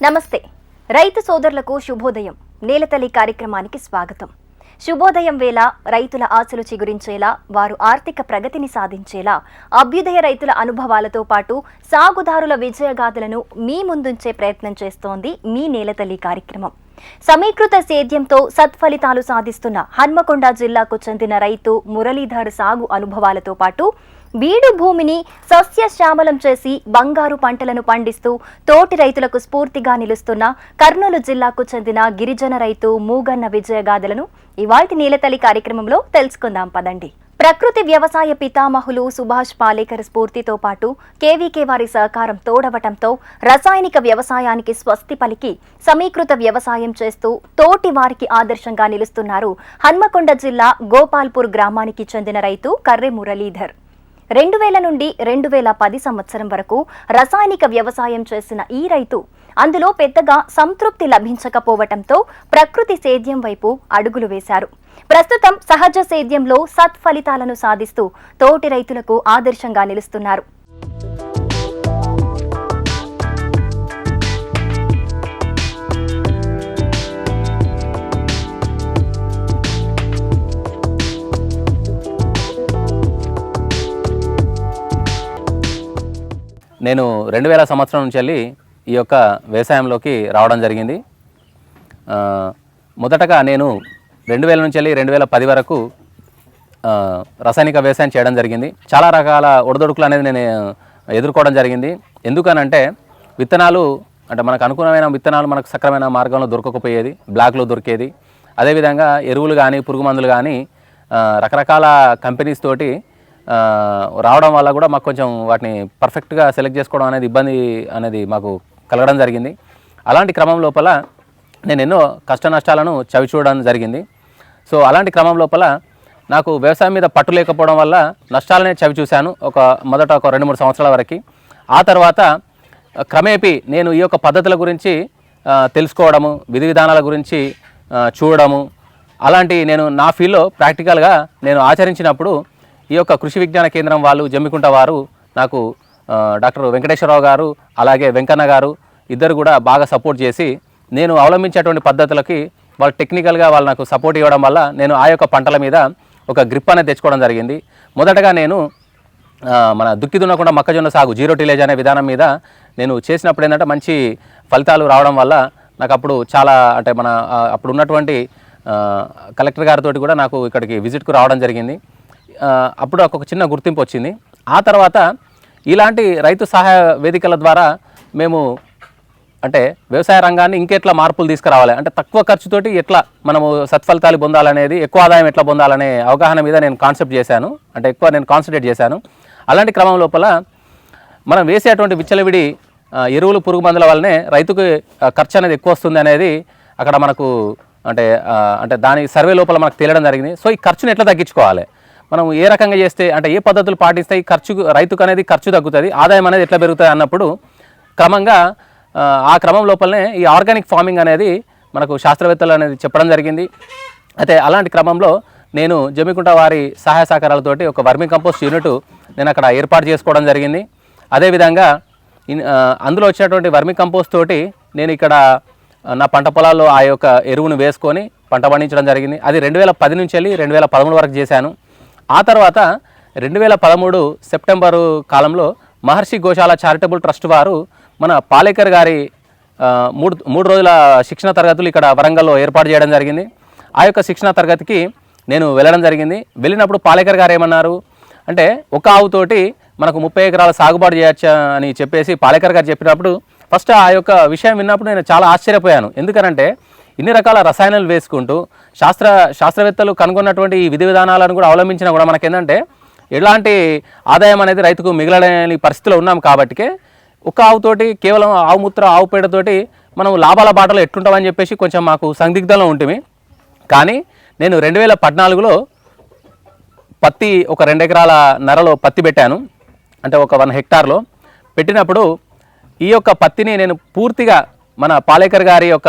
నమస్తే. రైతు సోదరులకు శుభోదయం. నేలతల్లి కార్యక్రమానికి స్వాగతం. శుభోదయం వేళ రైతుల ఆశలు చిగురించేలా వారు ఆర్థిక ప్రగతిని సాధించేలా అభ్యుదయ రైతుల అనుభవాలతో పాటు సాగుదారుల విజయగాథలను మీ ముందుంచే ప్రయత్నం చేస్తోంది మీ నేలతల్లి కార్యక్రమం. సమీకృత సేద్యంతో సత్ఫలితాలు సాధిస్తున్న హన్మకొండ జిల్లాకు చెందిన రైతు మురళీధర్ సాగు అనుభవాలతో పాటు బీడు భూమిని సస్యశ్యామలం చేసి బంగారు పంటలను పండిస్తూ తోటి రైతులకు స్ఫూర్తిగా నిలుస్తున్న కర్నూలు జిల్లాకు చెందిన గిరిజన రైతు మూగన్న విజయగాథలను ఇవాల్టి నీలతల్లి కార్యక్రమంలో తెలుసుకుందాం. పదండి. ప్రకృతి వ్యవసాయ పితామహులు సుభాష్ పాలేకర్ స్ఫూర్తితో పాటు కేవీకే వారి సహకారం తోడవటంతో రసాయనిక వ్యవసాయానికి స్వస్తి పలికి సమీకృత వ్యవసాయం చేస్తూ తోటి వారికి ఆదర్శంగా నిలుస్తున్నారు హన్మకొండ జిల్లా గోపాల్పూర్ గ్రామానికి చెందిన రైతు కర్రె మురళీధర్. రెండు వేల నుండి రెండు వేల పది సంవత్సరం వరకు రసాయనిక వ్యవసాయం చేసిన ఈ రైతు అందులో పెద్దగా సంతృప్తి లభించకపోవటంతో ప్రకృతి సేద్యం వైపు అడుగులు వేశారు. ప్రస్తుతం సహజ సేద్యంలో సత్ఫలితాలను సాధిస్తూ తోటి రైతులకు ఆదర్శంగా నిలుస్తున్నారు. నేను రెండు వేల సంవత్సరం నుంచి వెళ్ళి ఈ యొక్క వ్యవసాయంలోకి రావడం జరిగింది. మొదటగా నేను రెండు వేల నుంచి వెళ్ళి రెండు వేల పది వరకు రసాయనిక వ్యవసాయం చేయడం జరిగింది. చాలా రకాల ఒడిదొడుకులు అనేది నేను ఎదుర్కోవడం జరిగింది. ఎందుకనంటే విత్తనాలు అంటే మనకు అనుకూలమైన విత్తనాలు మనకు సక్రమైన మార్గంలో దొరకకపోయేది బ్లాక్లో దొరికేది. అదేవిధంగా ఎరువులు కానీ పురుగు మందులు కానీ రకరకాల కంపెనీస్ తోటి రావడం వల్ల కూడా మాకు కొంచెం వాటిని పర్ఫెక్ట్గా సెలెక్ట్ చేసుకోవడం అనేది ఇబ్బంది అనేది మాకు కలగడం జరిగింది. అలాంటి క్రమం లోపల నేను ఎన్నో కష్ట నష్టాలను చవి చూడడం జరిగింది. సో అలాంటి క్రమం లోపల నాకు వ్యవసాయం మీద పట్టు లేకపోవడం వల్ల నష్టాలనే చవి చూశాను ఒక మొదట ఒక రెండు మూడు సంవత్సరాల వరకు. ఆ తర్వాత క్రమేపీ నేను ఈ యొక్క పద్ధతుల గురించి తెలుసుకోవడము విధి విధానాల గురించి చూడడము అలాంటి నేను నా ఫీల్డ్లో ప్రాక్టికల్గా నేను ఆచరించినప్పుడు ఈ యొక్క కృషి విజ్ఞాన కేంద్రం వాళ్ళు జమ్మికుంట వారు నాకు డాక్టర్ వెంకటేశ్వరరావు గారు అలాగే వెంకన్న గారు ఇద్దరు కూడా బాగా సపోర్ట్ చేసి నేను అవలంబించేటువంటి పద్ధతులకి వాళ్ళు టెక్నికల్గా వాళ్ళు నాకు సపోర్ట్ ఇవ్వడం వల్ల నేను ఆ యొక్క పంటల మీద ఒక గ్రిప్ అనేది తెచ్చుకోవడం జరిగింది. మొదటగా నేను మన దుక్కి దున్నకుండా మొక్కజొన్న సాగు జీరో టిలేజ్ అనే విధానం మీద నేను చేసినప్పుడు ఏంటంటే మంచి ఫలితాలు రావడం వల్ల నాకు అప్పుడు చాలా అంటే మన అప్పుడు ఉన్నటువంటి కలెక్టర్ గారితో కూడా నాకు ఇక్కడికి విజిట్కు రావడం జరిగింది. అప్పుడు ఒక చిన్న గుర్తింపు వచ్చింది. ఆ తర్వాత ఇలాంటి రైతు సహాయ వేదికల ద్వారా మేము అంటే వ్యవసాయ రంగాన్ని ఇంకెట్లా మార్పులు తీసుకురావాలి? అంటే తక్కువ ఖర్చుతోటి ఎట్లా మనము సత్ఫలితాలు పొందాలనేది ఎక్కువ ఆదాయం ఎట్లా పొందాలనే అవగాహన మీద నేను కాన్సెప్ట్ చేశాను. అంటే ఎక్కువ నేను కాన్సన్ట్రేట్ చేశాను. అలాంటి క్రమం లోపల మనం వేసేటువంటి విచ్చలవిడి ఎరువులు పురుగు మందుల వల్లనే రైతుకు ఖర్చు అనేది ఎక్కువ వస్తుంది అనేది అక్కడ మనకు అంటే అంటే దాని సర్వే లోపల మనకు తేలడం జరిగింది. సో ఈ ఖర్చును ఎట్లా తగ్గించుకోవాలి? మనం ఏ రకంగా చేస్తే అంటే ఏ పద్ధతులు పాటిస్తే ఖర్చు రైతుకు అనేది ఖర్చు తగ్గుతుంది ఆదాయం అనేది ఎట్లా పెరుగుతుంది అన్నప్పుడు క్రమంగా ఆ, క్రమం లోపలనే ఈ ఆర్గానిక్ ఫార్మింగ్ అనేది మనకు శాస్త్రవేత్తలు అనేది చెప్పడం జరిగింది. అయితే అలాంటి క్రమంలో నేను జమ్మికుంట వారి సహాయ సహకారాలతోటి ఒక వర్మింగ్ కంపోస్ట్ యూనిట్ నేను అక్కడ ఏర్పాటు చేసుకోవడం జరిగింది. అదేవిధంగా అందులో వచ్చినటువంటి వర్మి కంపోస్ట్ తోటి నేను ఇక్కడ నా పంట పొలాల్లో ఆ యొక్క ఎరువును వేసుకొని పంట పండించడం జరిగింది. అది రెండు వేల పది నుంచి వెళ్ళి రెండు వేల పదమూడు వరకు చేశాను. ఆ తర్వాత రెండు వేల పదమూడు సెప్టెంబరు కాలంలో మహర్షి గోశాల చారిటబుల్ ట్రస్ట్ వారు మన పాలేకర్ గారి మూడు మూడు రోజుల శిక్షణ తరగతులు ఇక్కడ వరంగల్లో ఏర్పాటు చేయడం జరిగింది. ఆ యొక్క శిక్షణ తరగతికి నేను వెళ్ళడం జరిగింది. వెళ్ళినప్పుడు పాలేకర్ గారు ఏమన్నారు అంటే ఒక ఆవుతోటి మనకు ముప్పై ఎకరాల సాగుబాటు చేయొచ్చా అని చెప్పేసి పాలేకర్ గారు చెప్పినప్పుడు ఫస్ట్ ఆ యొక్క విషయం విన్నప్పుడు నేను చాలా ఆశ్చర్యపోయాను. ఎందుకనంటే ఇన్ని రకాల రసాయనాలు వేసుకుంటూ శాస్త్ర శాస్త్రవేత్తలు కనుగొన్నటువంటి ఈ విధి విధానాలను కూడా అవలంబించినా కూడా మనకేంటంటే ఎలాంటి ఆదాయం అనేది రైతుకు మిగలలేని పరిస్థితిలో ఉన్నాం కాబట్టికే ఒక ఆవుతోటి కేవలం ఆవు మూత్ర ఆవు పేడతోటి మనం లాభాల బాటలో ఎట్టుంటామని చెప్పేసి కొంచెం మాకు సందిగ్ధంలో ఉంటుంది కానీ నేను రెండు వేల పద్నాలుగులో పత్తి ఒక రెండు ఎకరాల నరలో పత్తి పెట్టాను. అంటే ఒక వన్ హెక్టార్లో పెట్టినప్పుడు ఈ యొక్క పత్తిని నేను పూర్తిగా మన పాలేకర్ గారి యొక్క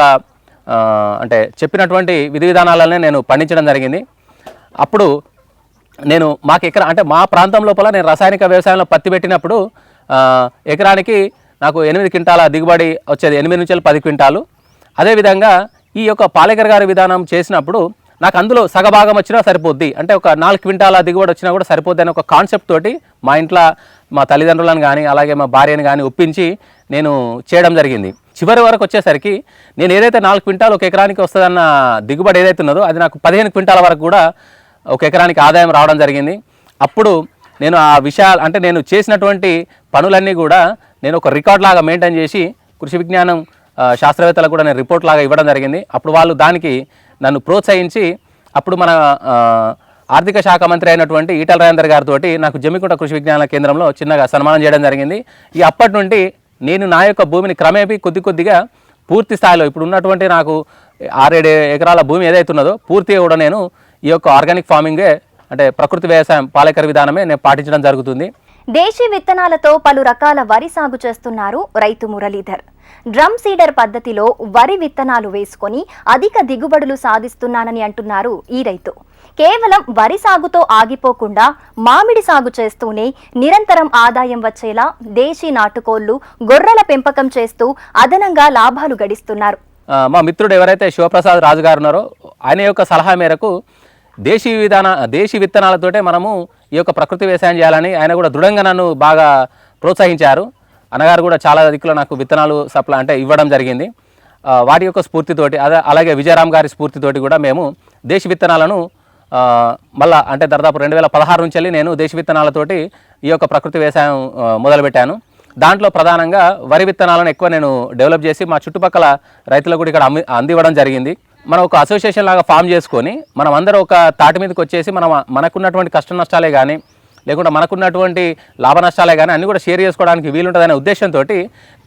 అంటే చెప్పినటువంటి విధి విధానాలనే నేను పండించడం జరిగింది. అప్పుడు నేను మాకు ఎకరా అంటే మా ప్రాంతం లోపల నేను రసాయనిక వ్యవసాయంలో పత్తి పెట్టినప్పుడు ఎకరానికి నాకు ఎనిమిది క్వింటాల దిగుబడి వచ్చేది ఎనిమిది నుంచి పది క్వింటాలు. అదేవిధంగా ఈ యొక్క పాలేకర్ గారి విధానం చేసినప్పుడు నాకు అందులో సగభాగం వచ్చినా సరిపోద్ది. అంటే ఒక నాలుగు క్వింటాల దిగుబడి వచ్చినా కూడా సరిపోద్ది అనే ఒక కాన్సెప్ట్ తోటి మా ఇంట్లో మా తల్లిదండ్రులను కానీ అలాగే మా భార్యను కానీ ఒప్పించి నేను చేయడం జరిగింది. చివరి వరకు వచ్చేసరికి నేను ఏదైతే నాలుగు క్వింటాలు ఒక ఎకరానికి వస్తుందన్న దిగుబడి ఏదైతే ఉన్నదో అది నాకు పదిహేను క్వింటాల వరకు కూడా ఒక ఎకరానికి ఆదాయం రావడం జరిగింది. అప్పుడు నేను ఆ విషయాలు అంటే నేను చేసినటువంటి పనులన్నీ కూడా నేను ఒక రికార్డ్ లాగా మెయింటైన్ చేసి కృషి విజ్ఞానం శాస్త్రవేత్తలకు కూడా నేను రిపోర్ట్ లాగా ఇవ్వడం జరిగింది. అప్పుడు వాళ్ళు దానికి నన్ను ప్రోత్సహించి అప్పుడు మన ఆర్థిక శాఖ మంత్రి అయినటువంటి ఈటల రాజేందర్ గారితో నాకు జమ్మికుంట కృషి విజ్ఞాన కేంద్రంలో చిన్నగా సన్మానం చేయడం జరిగింది. ఈ అప్పటి నుండి నేను నా యొక్క భూమిని క్రమేపీ కొద్ది కొద్దిగా పూర్తి స్థాయిలో ఇప్పుడు ఉన్నటువంటి నాకు ఆరేడు ఎకరాల భూమి ఏదైతే ఉన్నదో పూర్తిగా కూడా నేను ఈ యొక్క ఆర్గానిక్ ఫార్మింగే అంటే ప్రకృతి వ్యవసాయం పాలేకర్ విధానమే నేను పాటించడం జరుగుతుంది. దేశీ విత్తనాలతో పలు రకాల వరి సాగు చేస్తున్నారు రైతు మురళీధర్. డ్రమ్ సీడర్ పద్ధతిలో వరి విత్తనాలు వేసుకొని అధిక దిగుబడులు సాధిస్తున్నానని అంటున్నారు ఈ రైతు. కేవలం వరి సాగుతో ఆగిపోకుండా మామిడి సాగు చేస్తూనే నిరంతరం ఆదాయం వచ్చేలా దేశీ నాటుకోళ్ళు గొర్రెల పెంపకం చేస్తూ అదనంగా లాభాలు గడిస్తున్నారు. మా మిత్రుడు ఎవరైతే శివప్రసాద్ రాజు గారు ఉన్నారో ఆయన యొక్క సలహా మేరకు దేశీ విధాన దేశీ విత్తనాలతోటే మనము ఈ యొక్క ప్రకృతి వ్యవసాయం చేయాలని ఆయన కూడా దృఢంగా నన్ను బాగా ప్రోత్సహించారు. అన్నగారు కూడా చాలా దిక్కులో నాకు విత్తనాలు సప్లై అంటే ఇవ్వడం జరిగింది. వాటి యొక్క స్ఫూర్తితోటి అదే అలాగే విజయరామ్ గారి స్ఫూర్తితోటి కూడా మేము దేశ విత్తనాలను మళ్ళా అంటే దాదాపు రెండు వేల పదహారు నుంచి వెళ్ళి నేను దేశ విత్తనాలతోటి ఈ యొక్క ప్రకృతి వ్యవసాయం మొదలుపెట్టాను. దాంట్లో ప్రధానంగా వరి విత్తనాలను ఎక్కువ నేను డెవలప్ చేసి మా చుట్టుపక్కల రైతులకు కూడా ఇక్కడ అమ్మి అందివ్వడం జరిగింది. మనం ఒక అసోసియేషన్ లాగా ఫామ్ చేసుకొని మనం అందరూ ఒక తాటి మీదకి వచ్చేసి మనం మనకున్నటువంటి కష్ట నష్టాలే కానీ లేకుంటే మనకున్నటువంటి లాభ నష్టాలే కానీ అన్నీ కూడా షేర్ చేసుకోవడానికి వీలుంటుందనే ఉద్దేశంతో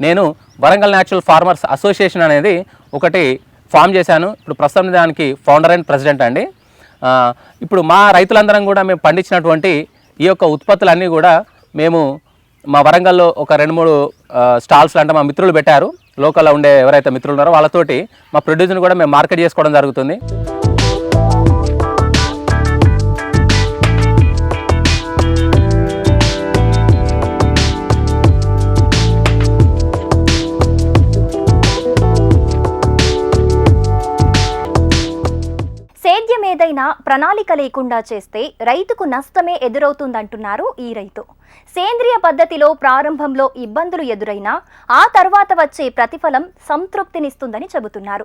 నేను వరంగల్ న్యాచురల్ ఫార్మర్స్ అసోసియేషన్ అనేది ఒకటి ఫామ్ చేశాను. ఇప్పుడు ప్రస్తుతం దానికి ఫౌండర్ అండ్ ప్రెసిడెంట్ అండి. ఇప్పుడు మా రైతులందరం కూడా మేము పండించినటువంటి ఈ యొక్క ఉత్పత్తులన్నీ కూడా మేము మా వరంగల్లో ఒక రెండు మూడు స్టాల్స్ అంటే మా మిత్రులు పెట్టారు. లోకల్లో ఉండే ఎవరైతే మిత్రులు ఉన్నారో వాళ్ళతోటి మా ప్రొడ్యూస్ని కూడా మేము మార్కెట్ చేసుకోవడం జరుగుతుంది. ప్రణాళిక లేకుండా చేస్తే రైతుకు నష్టమే ఎదురవుతుందంటున్నారు ఈ రైతు. సేంద్రియ పద్ధతిలో ప్రారంభంలో ఇబ్బందులు ఎదురైనా ఆ తర్వాత వచ్చే ప్రతిఫలం సంతృప్తినిస్తుందని చెబుతున్నారు.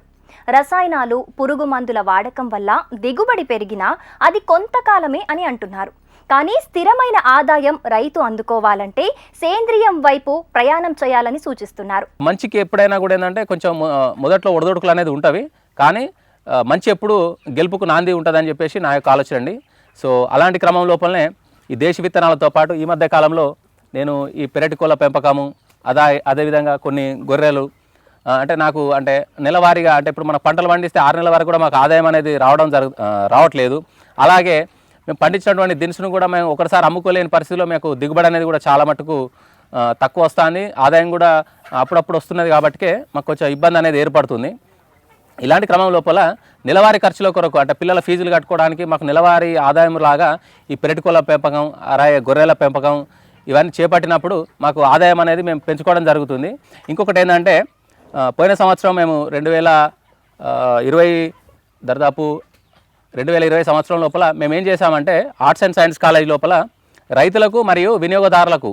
రసాయనాలు పురుగు మందుల వాడకం వల్ల దిగుబడి పెరిగినా అది కొంతకాలమే అని అంటున్నారు. కానీ స్థిరమైన ఆదాయం రైతు అందుకోవాలంటే సేంద్రియం వైపు ప్రయాణం చేయాలని సూచిస్తున్నారు. మంచికి ఎప్పుడైనా కూడా ఏంటంటే కొంచెం మొదట్లో ఒడదొడుకులు అనేది ఉంటవి. కానీ మంచి ఎప్పుడు గెలుపుకు నాంది ఉంటుందని చెప్పేసి నా యొక్క ఆలోచన అండి. సో అలాంటి క్రమం లోపలనే ఈ దేశ విత్తనాలతో పాటు ఈ మధ్య కాలంలో నేను ఈ పెరటి కోళ్ళ పెంపకము అదా అదేవిధంగా కొన్ని గొర్రెలు అంటే నాకు అంటే నెలవారీగా అంటే ఇప్పుడు మన పంటలు పండిస్తే ఆరు నెలల వరకు కూడా మాకు ఆదాయం అనేది రావడం జరుగు రావట్లేదు. అలాగే మేము పండించినటువంటి దినుసును కూడా మేము ఒకసారి అమ్ముకోలేని పరిస్థితిలో మాకు దిగుబడి అనేది కూడా చాలా మటుకు తక్కువ వస్తుంది. ఆదాయం కూడా అప్పుడప్పుడు వస్తున్నది కాబట్టికే మాకు కొంచెం ఇబ్బంది అనేది ఏర్పడుతుంది. ఇలాంటి క్రమం లోపల నెలవారీ ఖర్చుల కొరకు అంటే పిల్లల ఫీజులు కట్టుకోవడానికి మాకు నెలవారీ ఆదాయం లాగా ఈ పెరటికోళ్ళ పెంపకం అలాగే గొర్రెల పెంపకం ఇవన్నీ చేపట్టినప్పుడు మాకు ఆదాయం అనేది మేము పెంచుకోవడం జరుగుతుంది. ఇంకొకటి ఏంటంటే పోయిన సంవత్సరం మేము రెండు వేల ఇరవై దాదాపు రెండు వేల ఇరవై సంవత్సరం లోపల మేము ఏం చేసామంటే ఆర్ట్స్ అండ్ సైన్స్ కాలేజ్ లోపల రైతులకు మరియు వినియోగదారులకు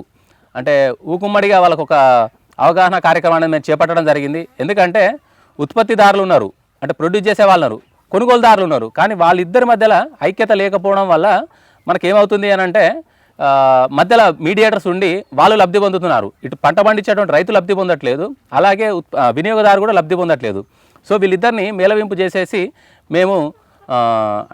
అంటే ఊకుమ్మడిగా వాళ్ళకు ఒక అవగాహన కార్యక్రమాన్ని మేము చేపట్టడం జరిగింది. ఎందుకంటే ఉత్పత్తిదారులు ఉన్నారు. అంటే ప్రొడ్యూస్ చేసే వాళ్ళు ఉన్నారు. కొనుగోలుదారులు ఉన్నారు. కానీ వాళ్ళిద్దరి మధ్యలో ఐక్యత లేకపోవడం వల్ల మనకి ఏమవుతుంది అని అంటే మధ్యలో మీడియేటర్స్ ఉండి వాళ్ళు లబ్ధి పొందుతున్నారు. ఇటు పంట పండించేటువంటి రైతు లబ్ధి పొందట్లేదు. అలాగే వినియోగదారు కూడా లబ్ధి పొందట్లేదు. సో వీళ్ళిద్దరిని మేలవింపు చేసేసి మేము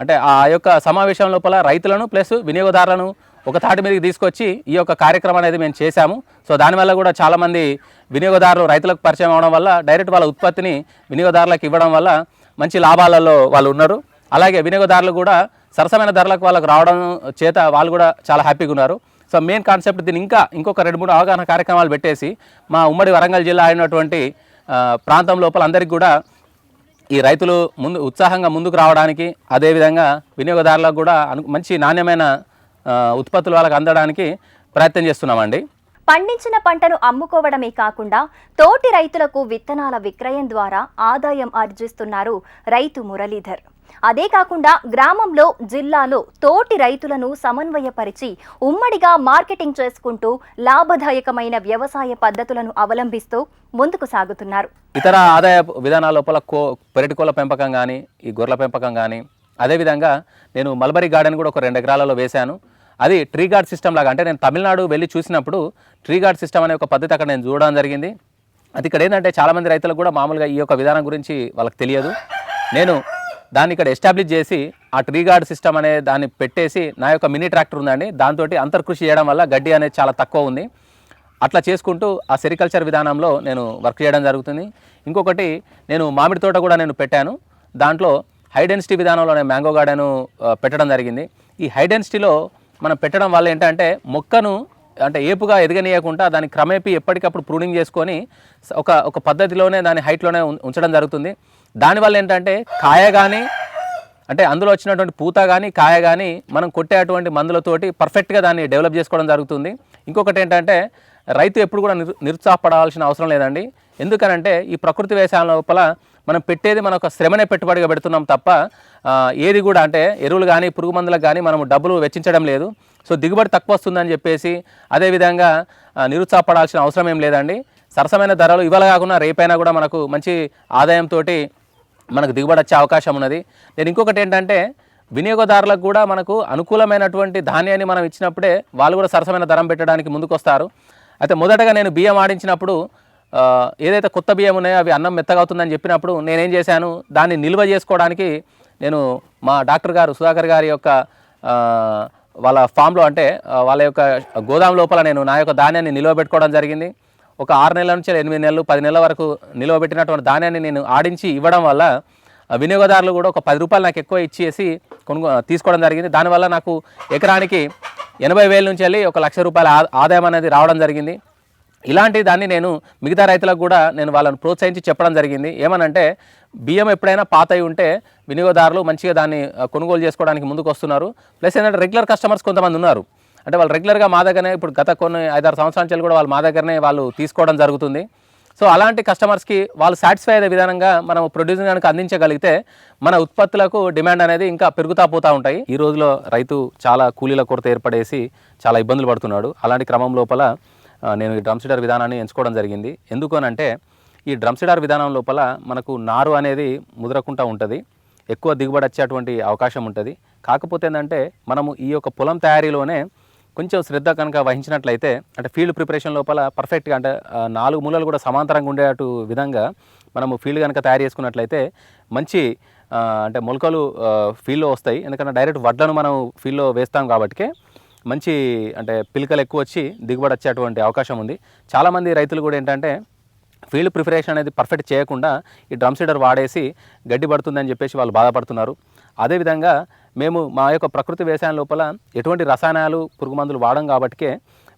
అంటే ఆ యొక్క సమావేశం లోపల రైతులను ప్లస్ వినియోగదారులను ఒక తాటి మీదకి తీసుకొచ్చి ఈ యొక్క కార్యక్రమం అనేది మేము చేశాము. సో దానివల్ల కూడా చాలామంది వినియోగదారులు రైతులకు పరిచయం అవడం వల్ల డైరెక్ట్ వాళ్ళ ఉత్పత్తిని వినియోగదారులకు ఇవ్వడం వల్ల మంచి లాభాలలో వాళ్ళు ఉన్నారు. అలాగే వినియోగదారులు కూడా సరసమైన ధరలకు వాళ్ళకు రావడం చేత వాళ్ళు కూడా చాలా హ్యాపీగా ఉన్నారు. సో మెయిన్ కాన్సెప్ట్ దీన్ని ఇంకా ఇంకొక రెండు మూడు అవగాహన కార్యక్రమాలు పెట్టేసి మా ఉమ్మడి వరంగల్ జిల్లా అయినటువంటి ప్రాంతం లోపల అందరికీ కూడా ఈ రైతులు ముందు ఉత్సాహంగా ముందుకు రావడానికి అదేవిధంగా వినియోగదారులకు కూడా మంచి నాణ్యమైన ఉత్పత్తులు వాళ్ళకి అందడానికి ప్రయత్నం చేస్తున్నామండి. పండించిన పంటను అమ్ముకోవడమే కాకుండా తోటి రైతులకు విత్తనాల విక్రయం ద్వారా ఆదాయం ఆర్జిస్తున్నారు రైతు మురళీధర్. అదే కాకుండా గ్రామంలో జిల్లాలో తోటి రైతులను సమన్వయపరిచి ఉమ్మడిగా మార్కెటింగ్ చేసుకుంటూ లాభదాయకమైన వ్యవసాయ పద్ధతులను అవలంబిస్తూ ముందుకు సాగుతున్నారు. ఇతర ఆదాయ విధానాల లోపల కో పెరటి పెంపకం కానీ ఈ గొర్రెల పెంపకం కానీ అదేవిధంగా నేను మల్బరీ గార్డెన్ కూడా ఒక రెండు ఎకరాలలో వేశాను. అది ట్రీ గార్డ్ సిస్టమ్ లాగా. అంటే నేను తమిళనాడు వెళ్ళి చూసినప్పుడు ట్రీ గార్డ్ సిస్టమ్ అనే ఒక పద్ధతి అక్కడ నేను చూడడం జరిగింది. అది ఇక్కడ ఏంటంటే చాలామంది రైతులకు కూడా మామూలుగా ఈ యొక్క విధానం గురించి వాళ్ళకి తెలియదు. నేను దాన్ని ఇక్కడ ఎస్టాబ్లిష్ చేసి ఆ ట్రీ గార్డ్ సిస్టమ్ అనే దాన్ని పెట్టేసి నా యొక్క మినీ ట్రాక్టర్ ఉందండి. దాంతో అంతర్కృషి చేయడం వల్ల గడ్డి అనేది చాలా తక్కువ ఉంది. అట్లా చేసుకుంటూ ఆ సెరికల్చర్ విధానంలో నేను వర్క్ చేయడం జరుగుతుంది. ఇంకొకటి నేను మామిడి తోట కూడా నేను పెట్టాను. దాంట్లో హై డెన్సిటీ విధానంలో నేను మ్యాంగో గార్డెను పెట్టడం జరిగింది. ఈ హై డెన్సిటీలో మనం పెట్టడం వల్ల ఏంటంటే మొక్కను అంటే ఏపుగా ఎదగనీయకుండా దాన్ని క్రమేపీ ఎప్పటికప్పుడు ప్రూనింగ్ చేసుకొని ఒక ఒక పద్ధతిలోనే దాని హైట్లోనే ఉం- ఉంచడం జరుగుతుంది. దానివల్ల ఏంటంటే కాయ కానీ అంటే అందులో వచ్చినటువంటి పూత కానీ కాయ కానీ మనం కొట్టేటువంటి మందులతోటి పర్ఫెక్ట్గా దాన్ని డెవలప్ చేసుకోవడం జరుగుతుంది. ఇంకొకటి ఏంటంటే రైతు ఎప్పుడు కూడా నిరు నిరుత్సాహపడాల్సిన అవసరం లేదండి. ఎందుకనంటే ఈ ప్రకృతి వ్యవసాయం లోపల మనం పెట్టేది మన ఒక శ్రమనే పెట్టుబడిగా పెడుతున్నాం తప్ప ఏది కూడా అంటే ఎరువులు కానీ పురుగు మందులకు కానీ మనం డబ్బులు వెచ్చించడం లేదు. సో దిగుబడి తక్కువ వస్తుందని చెప్పేసి అదేవిధంగా నిరుత్సాహపడాల్సిన అవసరం ఏం లేదండి. సరసమైన ధరలు ఇవాళ కాకుండా రేపైనా కూడా మనకు మంచి ఆదాయంతో మనకు దిగుబడి వచ్చే అవకాశం ఉన్నది. నేను ఇంకొకటి ఏంటంటే వినియోగదారులకు కూడా మనకు అనుకూలమైనటువంటి ధాన్యాన్ని మనం ఇచ్చినప్పుడే వాళ్ళు కూడా సరసమైన ధరం పెట్టడానికి ముందుకొస్తారు. అయితే మొదటగా నేను బియ్యం ఆడించినప్పుడు ఏదైతే కొత్త బియ్యం ఉన్నాయో అవి అన్నం మెత్తగా అవుతుందని చెప్పినప్పుడు నేనేం చేశాను? దాన్ని నిల్వ చేసుకోవడానికి నేను మా డాక్టర్ గారు సుధాకర్ గారి యొక్క వాళ్ళ ఫామ్లో అంటే వాళ్ళ యొక్క గోదాం లోపల నేను నా యొక్క ధాన్యాన్ని నిల్వ పెట్టుకోవడం జరిగింది. ఒక ఆరు నెలల నుంచి ఎనిమిది నెలలు పది నెలల వరకు నిల్వ పెట్టినటువంటి ధాన్యాన్ని నేను ఆడించి ఇవ్వడం వల్ల వినియోగదారులు కూడా ఒక పది రూపాయలు నాకు ఎక్కువ ఇచ్చేసి కొనుగో తీసుకోవడం జరిగింది. దానివల్ల నాకు ఎకరానికి ఎనభై వేల నుంచి వెళ్ళి ఒక లక్ష రూపాయల ఆ- ఆదాయం అనేది రావడం జరిగింది. ఇలాంటి దాన్ని నేను మిగతా రైతులకు కూడా నేను వాళ్ళని ప్రోత్సహించి చెప్పడం జరిగింది. ఏమనంటే బియ్యం ఎప్పుడైనా పాతయి ఉంటే వినియోగదారులు మంచిగా దాన్ని కొనుగోలు చేసుకోవడానికి ముందుకు వస్తున్నారు ప్లస్ ఏంటంటే రెగ్యులర్ కస్టమర్స్ కొంతమంది ఉన్నారు. అంటే వాళ్ళు రెగ్యులర్గా మా దగ్గరనే ఇప్పుడు గత కొన్ని ఐదారు సంవత్సరాల నుంచి కూడా వాళ్ళు మా దగ్గరనే వాళ్ళు తీసుకోవడం జరుగుతుంది. సో అలాంటి కస్టమర్స్కి వాళ్ళు సాటిస్ఫై అయ్యే విధానంగా మనం ప్రొడ్యూసింగ్ కనుక అందించగలిగితే మన ఉత్పత్తులకు డిమాండ్ అనేది ఇంకా పెరుగుతా పోతూ ఉంటాయి. ఈ రోజులో రైతు చాలా కూలీల కొరత ఏర్పడేసి చాలా ఇబ్బందులు పడుతున్నాడు. అలాంటి క్రమం లోపల నేను ఈ డ్రమ్ సీడర్ విధానాన్ని ఎంచుకోవడం జరిగింది. ఎందుకు అంటే ఈ డ్రమ్ సీడర్ విధానం లోపల మనకు నారు అనేది ముదరకుండా ఉంటుంది. ఎక్కువ దిగుబడి వచ్చేటువంటి అవకాశం ఉంటుంది. కాకపోతే ఏంటంటే మనము ఈ యొక్క పొలం తయారీలోనే కొంచెం శ్రద్ధ కనుక వహించినట్లయితే అంటే ఫీల్డ్ ప్రిపరేషన్ లోపల పర్ఫెక్ట్గా అంటే నాలుగు మూలలు కూడా సమాంతరంగా ఉండేటు విధంగా మనము ఫీల్డ్ కనుక తయారు చేసుకున్నట్లయితే మంచి అంటే మొలకలు ఫీల్డ్లో వస్తాయి. ఎందుకంటే డైరెక్ట్ వడ్లను మనం ఫీల్డ్లో వేస్తాం కాబట్టి మంచి అంటే పిలకలు ఎక్కువ వచ్చి దిగుబడి వచ్చేటువంటి అవకాశం ఉంది. చాలామంది రైతులు కూడా ఏంటంటే ఫీల్డ్ ప్రిపరేషన్ అనేది పర్ఫెక్ట్ చేయకుండా ఈ డ్రమ్ సీడర్ వాడేసి గడ్డి పడుతుందని చెప్పేసి వాళ్ళు బాధపడుతున్నారు. అదేవిధంగా మేము మా యొక్క ప్రకృతి వ్యవసాయం లోపల ఎటువంటి రసాయనాలు పురుగు మందులు వాడడం కాబట్టికే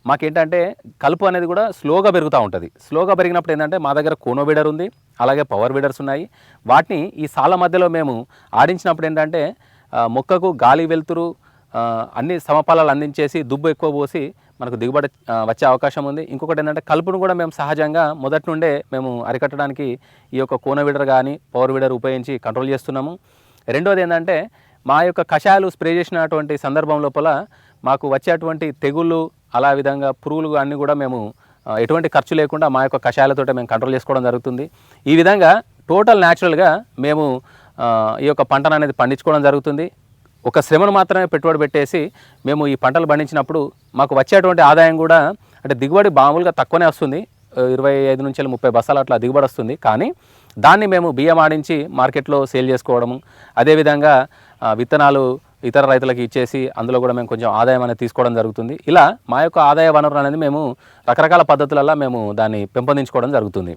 మాకేంటంటే కలుపు అనేది కూడా స్లోగా పెరుగుతూ ఉంటుంది. స్లోగా పెరిగినప్పుడు ఏంటంటే మా దగ్గర కోనో వీడర్ ఉంది అలాగే పవర్ వీడర్స్ ఉన్నాయి. వాటిని ఈ సాల మధ్యలో మేము ఆడించినప్పుడు ఏంటంటే మొక్కకు గాలి వెలుతురు అన్ని సమపాలాలు అందించేసి దుబ్బు ఎక్కువ పోసి మనకు దిగుబడి వచ్చే అవకాశం ఉంది. ఇంకొకటి ఏంటంటే కలుపును కూడా మేము సహజంగా మొదటి నుండే మేము అరికట్టడానికి ఈ యొక్క కోన విడర్ కానీ పవర్ విడర్ ఉపయోగించి కంట్రోల్ చేస్తున్నాము. రెండోది ఏంటంటే మా యొక్క కషాయాలు స్ప్రే చేసినటువంటి సందర్భం లోపల మాకు వచ్చేటువంటి తెగుళ్ళు అలా విధంగా పురుగులు అన్నీ కూడా మేము ఎటువంటి ఖర్చు లేకుండా మా యొక్క కషాయాలతో మేము కంట్రోల్ చేసుకోవడం జరుగుతుంది. ఈ విధంగా టోటల్ న్యాచురల్గా మేము ఈ యొక్క పంటను అనేది పండించుకోవడం జరుగుతుంది. ఒక శ్రమను మాత్రమే పెట్టుబడి పెట్టేసి మేము ఈ పంటలు పండించినప్పుడు మాకు వచ్చేటువంటి ఆదాయం కూడా అంటే దిగుబడి మామూలుగా తక్కువనే వస్తుంది. ఇరవై ఐదు నుంచి వెళ్ళి ముప్పై బస్తాలు అట్లా దిగుబడి వస్తుంది. కానీ దాన్ని మేము బియ్యం ఆడించి మార్కెట్లో సేల్ చేసుకోవడము అదేవిధంగా విత్తనాలు ఇతర రైతులకు ఇచ్చేసి అందులో కూడా మేము కొంచెం ఆదాయం అనేది తీసుకోవడం జరుగుతుంది. ఇలా మా యొక్క ఆదాయ వనరు అనేది మేము రకరకాల పద్ధతులలో మేము దాన్ని పెంపొందించుకోవడం జరుగుతుంది.